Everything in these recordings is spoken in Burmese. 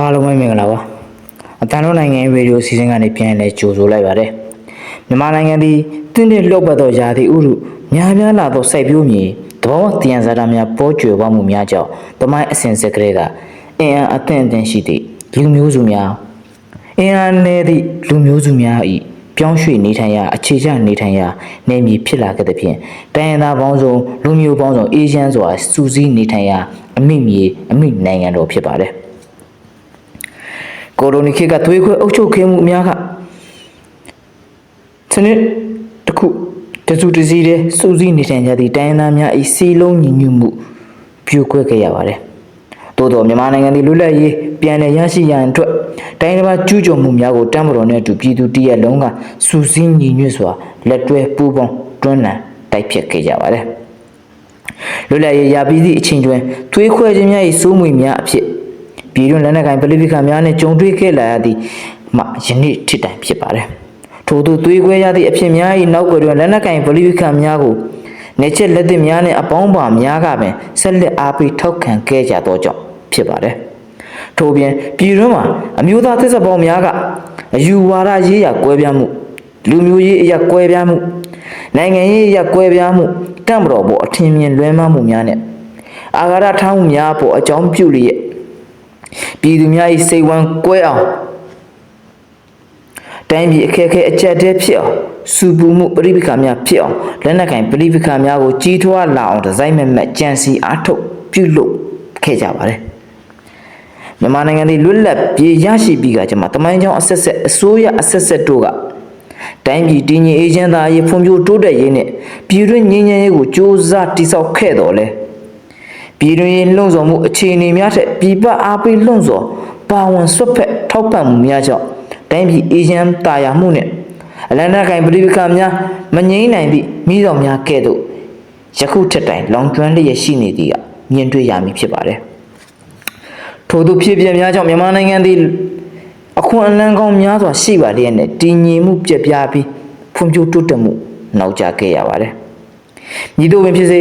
အားလုံးပဲမင်္ဂလာပါအတန်တော်နိုင်ငံရေဒီယိုစီစဉ်ကနေပြန်လဲကြိုဆိုလိုက်ပါတယ်မြန်မာနိုင်ငံသည်တင်းတင်းလှုပ်ပတ်သောယာတိဥရုများများလာသောစိုက်ပျိုးမြေတဘောတည်ရန်စားတာများပေါ်ကျွယ်ပွားမှုများကြောင့်တမိုင်းအစဉ်စက်ကလေးကအင်အားအသင့်အသင့်ရှိသည့်လူမျိုးစုများအင်အားနည်းသည့်လူမျိုးစုများ၏ပြောင်းရွှေ့နေထိုင်ရာအခြေချနေထိုင်ရာနေမြေဖြစ်လာခဲ့သဖြင့်တိုင်းရင်းသားပေါင်းစုံလူမျိုးပေါင်းစုံအေးချမ်းစွာစူးစီးနေထိုင်ရာအမိမြေအမိနိုင်ငံတော်ဖြစ်ပါတယ် ကိုရိုနီခေတ်ကသွေးခွဲအုပ်ချုပ်ခဲ့မှုအများကစနစ်တစ်ခုတစုတစည်းတဲ့စူးစီးနေထိုင်ကြသည့်တိုင်းရင်းသားများဤစီလုံးညီညွတ်မှုပြိုကွဲခဲ့ရပါတယ်။သို့တော်မြန်မာနိုင်ငံသည်လွတ်လပ်ရေးပြန်လည်ရရှိရန်အတွက်တိုင်းတစ်ပါးကျူးကျော်မှုများကိုတမ်းမတော်နဲ့အတူပြည်သူတရက်လုံးကစူးစီးညီညွတ်စွာလက်တွဲပူးပေါင်းတွန်းလှန်တိုက်ဖြတ်ခဲ့ကြပါတယ်။လွတ်လပ်ရေးရပြီးသည့်အချိန်တွင်သွေးခွဲခြင်းများ၏စိုးမွေများအဖြစ် ပြည်တွင်းလက်နက်ကိုင်ပဋိပက္ခများနှင့်ကြုံတွေ့ခဲ့လာရသည့်မှယနေ့ထိတိုင်ဖြစ်ပါတယ်။ထို့သောသွေးခွဲရသည့်အဖြစ်များ၏နောက်ကွယ်တွင်လက်နက်ကိုင်ပဋိပက္ခများကိုနေချက်လက်သစ်များနှင့်အပေါင်းပါများကပင်ဆက်လက်အားပေးထောက်ခံခဲ့ကြသောကြောင့်ဖြစ်ပါတယ်။ထို့ပြင်ပြည်တွင်းမှာအမျိုးသားသစ္စာပေါင်းများကအယူဝါဒရေးရာကွဲပြားမှုလူမျိုးရေးအရာကွဲပြားမှုနိုင်ငံရေးအရာကွဲပြားမှုတန့်မတော်ပေါ်အထင်မြင်လွဲမှားမှုများနဲ့အာဃာတထားမှုများပေါ်အကြောင်းပြုလျက် ပြည်သူများ၏စိတ်ဝမ်းကွဲအောင်တိုင်းပြည်အခက်အခဲအကျက်တဲဖြစ်အောင်စူပူမှုပြိပခါများဖြစ်အောင်လက်နက်ကင်ပြိပခါများကိုကြီးထွားလာအောင်ဒီဇိုင်းမဲ့မဲ့ကြံစီအားထုတ်ပြုလုပ်ခဲ့ကြပါတယ်မြန်မာနိုင်ငံသည်လွတ်လပ်ပြေးရရှိပြီးကကျွန်မတမိုင်းချောင်းအဆက်ဆက်အစိုးရအဆက်ဆက်တို့ကတိုင်းပြည်တည်ငြိမ်အေးချမ်းသာရေးဖွံ့ဖြိုးတိုးတက်ရေးနဲ့ပြည်တွင်းငြိမ်းချမ်းရေးကိုစ조사တိဆောက်ခဲ့တော်လဲ ပြည်တွင်းရေးလှုံ့ဆော်မှုအခြေအနေများထက်ပြည်ပအားပေးလှုံ့ဆော်ပါဝင်ဆွတ်ဖက်ထောက်ပံ့မှုများကြောင့်တိုင်းပြည်အေးချမ်းသာယာမှုနဲ့အလန္တကိုင်ပြည်ပခါများမငြိမ်းနိုင်သည့်မိတော်များကဲ့သို့ယခုထက်တိုင်လောင်ကျွမ်းလျက်ရှိနေသည်ကမြင်တွေ့ရမည်ဖြစ်ပါတယ်ထို့သောဖြစ်ပြများကြောင့်မြန်မာနိုင်ငံသည်အခွင့်အလမ်းကောင်းများစွာရှိပါလျက်နဲ့တည်ငြိမ်မှုပြက်ပြားပြီးဖွံ့ဖြိုးတိုးတက်မှုနောက်ကျခဲ့ရပါတယ်။ ညီတို့ပင်ဖြစ်စေ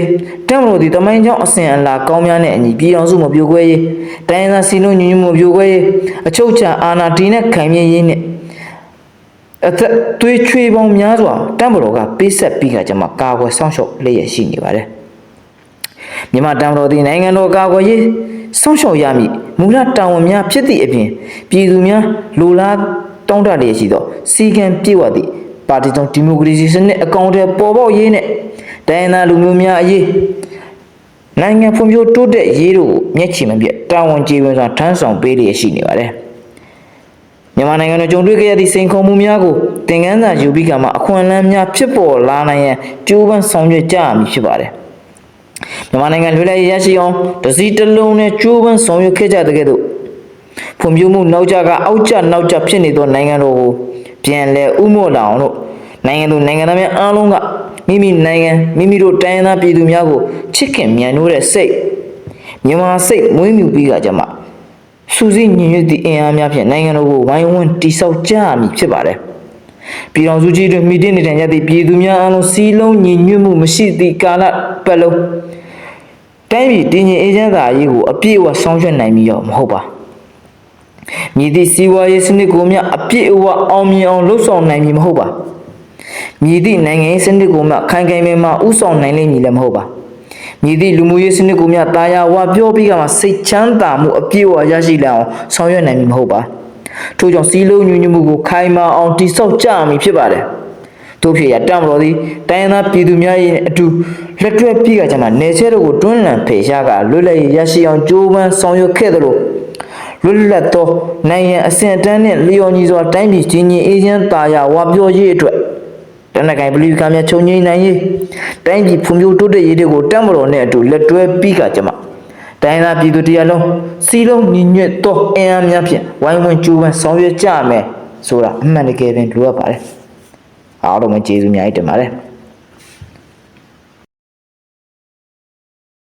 တက်မလို့ဒီတမိုင်းကြောင့်အစဉ်အလာကောင်းများနဲ့အညီပြည်အောင်စုမပြိုကွဲရေးတိုင်းရင်းသားစီလုံးညီညွတ်မှုမပြိုကွဲရေးအချုပ်ချာအာဏာတည်နဲ့ခိုင်မြဲရေးနဲ့အသက်သွေးချွေးပေါင်းများစွာတက်မတော်ကပေးဆက်ပြီးကကျွန်မကာကွယ်ဆောင်ရှောက်လျက်ရှိနေပါတယ်။မြန်မာတံတော်သည်နိုင်ငံတော်ကာကွယ်ရေးစောင့်ရှောက်ရမည်မူလတာဝန်များဖြစ်သည့်အပြင်ပြည်သူများလိုလားတောင်းတလျက်ရှိသောစီကံပြည့်ဝသည့်ပါတီစုံဒီမိုကရေစီစနစ်အကောင့်တွေပေါ်ပေါက်ရေးနဲ့ တိုင်းရင်းသားလူမျိုးများအရေးနိုင်ငံဖွံ့ဖြိုးတိုးတက်ရေးတို့ကိုမျက်ခြေမပြတ်တာဝန်ကျေပွန်စွာထမ်းဆောင်ပေးလျက်ရှိနေပါတယ်မြန်မာနိုင်ငံတော်ကြုံတွေ့ခဲ့ရသည့်စိန်ခေါ်မှုများကိုသင်ခန်းစာယူပြီးကမှအခွင့်အလမ်းများဖြစ်ပေါ်လာနိုင်ရန်ကြိုးပမ်းဆောင်ရွက်ကြရမည်ဖြစ်ပါတယ်မြန်မာနိုင်ငံလွတ်လပ်ရေးရရှိအောင်တစည်းတစ်လုံးနဲ့ကြိုးပမ်းဆောင်ရွက်ခဲ့ကြတဲ့ကဲ့သို့ဖွံ့ဖြိုးမှုနောက်ကျကအောက်ကျနောက်ကျဖြစ်နေသောနိုင်ငံတော်ကိုပြန်လည်ဥမော့လာအောင်လို့ နိုင်ငံသူနိုင်ငံသားများအားလုံးကမိမိနိုင်ငံမိမိတို့တိုင်းရင်းသားပြည်သူများကိုချစ်ခင်မြန်နိုးတဲ့စိတ်မြန်မာစိတ်မွေးမြူပြီးကကြမှာစူးစိညီညွတ်သည့်အင်အားများဖြင့်နိုင်ငံတော်ကိုဝိုင်းဝန်းတိဆောက်ကြရမည်ဖြစ်ပါတယ်ပြည်တော်စုကြီးတွင်မိတင်နေထိုင်ကြသည့်ပြည်သူများအားလုံးစီးလုံးညီညွတ်မှုမရှိသည့်ကာလပတ်လုံးတိုင်းပြည်တည်ငြိမ်အေးချမ်းသာရေးကိုအပြည့်အဝဆောင်ရွက်နိုင်ပြီးတော့မဟုတ်ပါမြည်သည့်စီးပွားရေးစနစ်ကိုမြအပြည့်အဝအောင်မြင်အောင်လှုပ်ဆောင်နိုင်မည်မဟုတ်ပါ မြည်သည့်နိုင်ငံရေးစနစ်ကိုမြခိုင်ခိုင်မာမာဥဆောင်နိုင်လိမ့်မည်လည်းမဟုတ်ပါမြည်သည့်လူမှုရေးစနစ်ကိုမြတာယာဝပြောပြီးကမှစိတ်ချမ်းသာမှုအပြည့်အဝရရှိလာအောင်ဆောင်ရွက်နိုင်မည်မဟုတ်ပါထို့ကြောင့်စီးလုံးညွညွတ်မှုကိုခိုင်မာအောင်တိဆောက်ကြရမည်ဖြစ်ပါတယ်။တို့ဖြစ်ရတမတော်သည်တိုင်းရင်းသားပြည်သူများ၏အတူလက်တွဲပြီးကကြမှာနေချဲတို့ကိုတွန်းလှန်ဖေရှားကလွတ်လပ်ရေးရရှိအောင်ကြိုးပမ်းဆောင်ရွက်ခဲ့သလိုလွတ်လပ်သောနိုင်ငံအစဉ်အတန်းနှင့်လျော်ညီစွာတိုင်းပြည်ကြီးညီအေးချမ်းသာယာဝပြောရေးအတွက် တနက်ကိုင်ပလီကံများချုပ်ငိမ့်နိုင်ရေးတိုင်းပြည်ဖွံ့ဖြိုးတိုးတက်ရေးတွေကိုတမတော်နဲ့အတူလက်တွဲပြီးကကြမှာတိုင်းသားပြည်သူတရားလုံးစီလုံးညီညွတ်သောအင်အားများဖြင့်ဝိုင်းဝန်းကြိုးပမ်းဆောင်ရွက်ကြမယ်ဆိုတာအမှန်တကယ်ပင်လိုအပ်ပါတယ်အားလုံးပဲကျေးဇူးအများကြီးတင်ပါတယ်